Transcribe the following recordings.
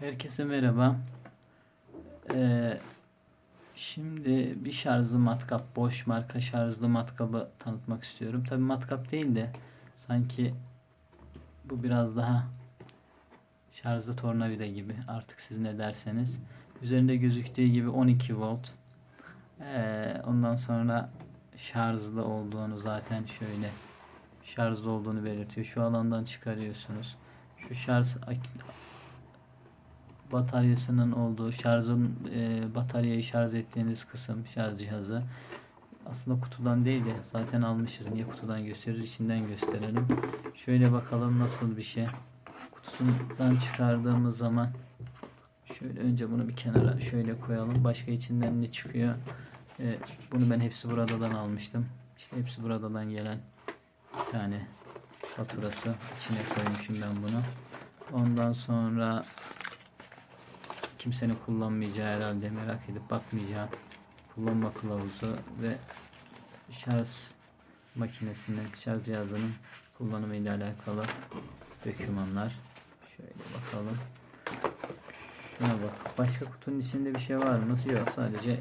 Herkese merhaba. Ee, şimdi bir şarjlı matkap, boş marka şarjlı matkabı tanıtmak istiyorum. Tabi matkap değil de sanki bu biraz daha şarjlı tornavida gibi artık siz ne derseniz. Üzerinde gözüktüğü gibi 12 volt. Ee, ondan sonra şarjlı olduğunu zaten şöyle şarjlı olduğunu belirtiyor. Şu alandan çıkarıyorsunuz. Şu şarj bataryasının olduğu şarjın e, bataryayı şarj ettiğiniz kısım şarj cihazı. Aslında kutudan değil de zaten almışız. Niye kutudan gösteriyoruz içinden gösterelim. Şöyle bakalım nasıl bir şey. Kutusundan çıkardığımız zaman şöyle önce bunu bir kenara şöyle koyalım. Başka içinden ne çıkıyor? E, bunu ben hepsi buradan almıştım. İşte hepsi buradan gelen tane faturası. İçine koymuşum ben bunu. Ondan sonra kimsenin kullanmayacağı herhalde merak edip bakmayacağı kullanma kılavuzu ve şarj makinesinin, şarj cihazının kullanımı ile alakalı dokümanlar. Şöyle bakalım. Şuna bak. Başka kutunun içinde bir şey var mı? Yok. Sadece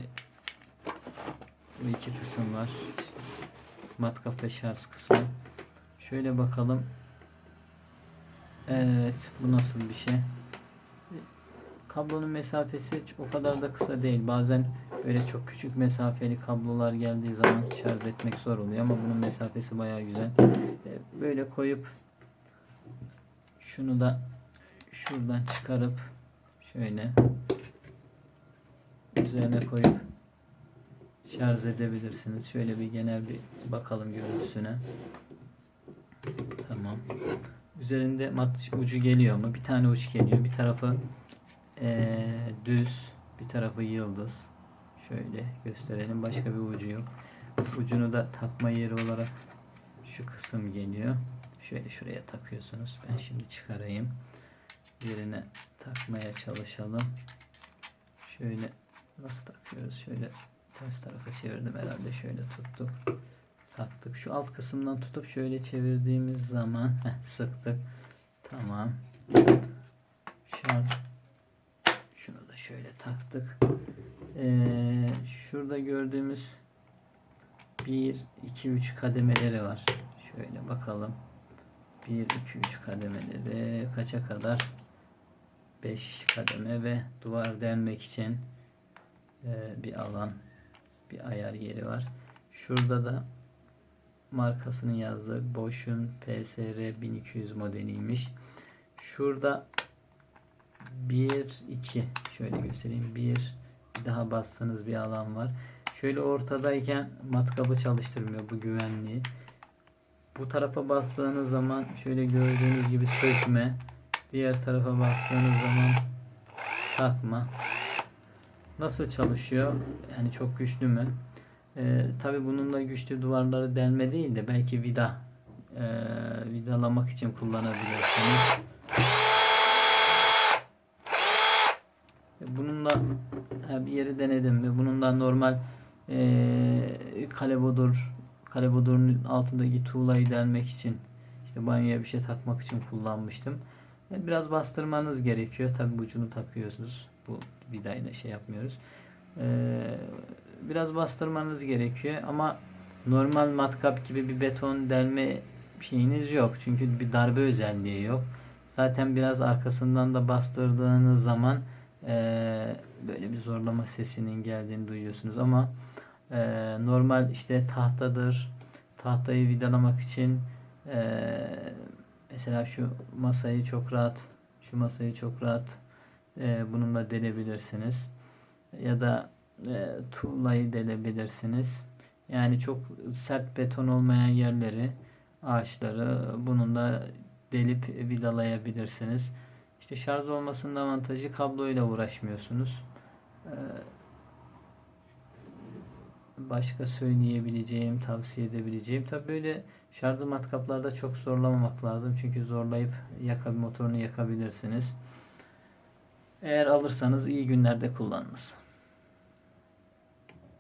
bu iki kısım var. Matkap ve şarj kısmı. Şöyle bakalım. Evet. Bu nasıl bir şey? Kablonun mesafesi o kadar da kısa değil. Bazen böyle çok küçük mesafeli kablolar geldiği zaman şarj etmek zor oluyor ama bunun mesafesi bayağı güzel. E, Böyle koyup şunu da şuradan çıkarıp şöyle üzerine koyup şarj edebilirsiniz. Şöyle bir genel bir bakalım görüntüsüne. Tamam. Üzerinde mat ucu geliyor mu? Bir tane uç geliyor. Bir tarafı ee, düz bir tarafı yıldız. Şöyle gösterelim. Başka bir ucu yok. Ucunu da takma yeri olarak şu kısım geliyor. Şöyle şuraya takıyorsunuz. Ben şimdi çıkarayım. Yerine takmaya çalışalım. Şöyle nasıl takıyoruz? Şöyle ters tarafa çevirdim. Herhalde şöyle tuttuk. Taktık. Şu alt kısımdan tutup şöyle çevirdiğimiz zaman heh, sıktık. Tamam. Şarj şunu da şöyle taktık. Ee, şurada gördüğümüz 1, 2, 3 kademeleri var. Şöyle bakalım. 1, 2, 3 kademeleri kaça kadar? 5 kademe ve duvar delmek için e, bir alan, bir ayar yeri var. Şurada da markasının yazdığı Bosch'un PSR 1200 modeliymiş. Şurada 1 2 şöyle göstereyim. 1 daha bassanız bir alan var. Şöyle ortadayken matkabı çalıştırmıyor bu güvenliği. Bu tarafa bastığınız zaman şöyle gördüğünüz gibi sökme. Diğer tarafa bastığınız zaman takma. Nasıl çalışıyor? Yani çok güçlü mü? Ee, tabi bununla güçlü duvarları delme değil de belki vida e, vidalamak için kullanabilirsiniz Bununla ha, bir yeri denedim ve bununla normal e, kalebodur kalebodurun altındaki tuğlayı delmek için işte banyoya bir şey takmak için kullanmıştım. Yani biraz bastırmanız gerekiyor. Tabi ucunu takıyorsunuz. Bu vidayla şey yapmıyoruz. Ee, biraz bastırmanız gerekiyor ama normal matkap gibi bir beton delme şeyiniz yok. Çünkü bir darbe özelliği yok. Zaten biraz arkasından da bastırdığınız zaman e, böyle bir zorlama sesinin geldiğini duyuyorsunuz ama e, normal işte tahtadır tahtayı vidalamak için e, mesela şu masayı çok rahat şu masayı çok rahat e, bununla delebilirsiniz ya da e, tuğlayı delebilirsiniz yani çok sert beton olmayan yerleri ağaçları bununla delip vidalayabilirsiniz. İşte şarj olmasının avantajı kabloyla uğraşmıyorsunuz. Ee, başka söyleyebileceğim, tavsiye edebileceğim. Tabi böyle şarjlı matkaplarda çok zorlamamak lazım. Çünkü zorlayıp yaka, motorunu yakabilirsiniz. Eğer alırsanız iyi günlerde kullanınız.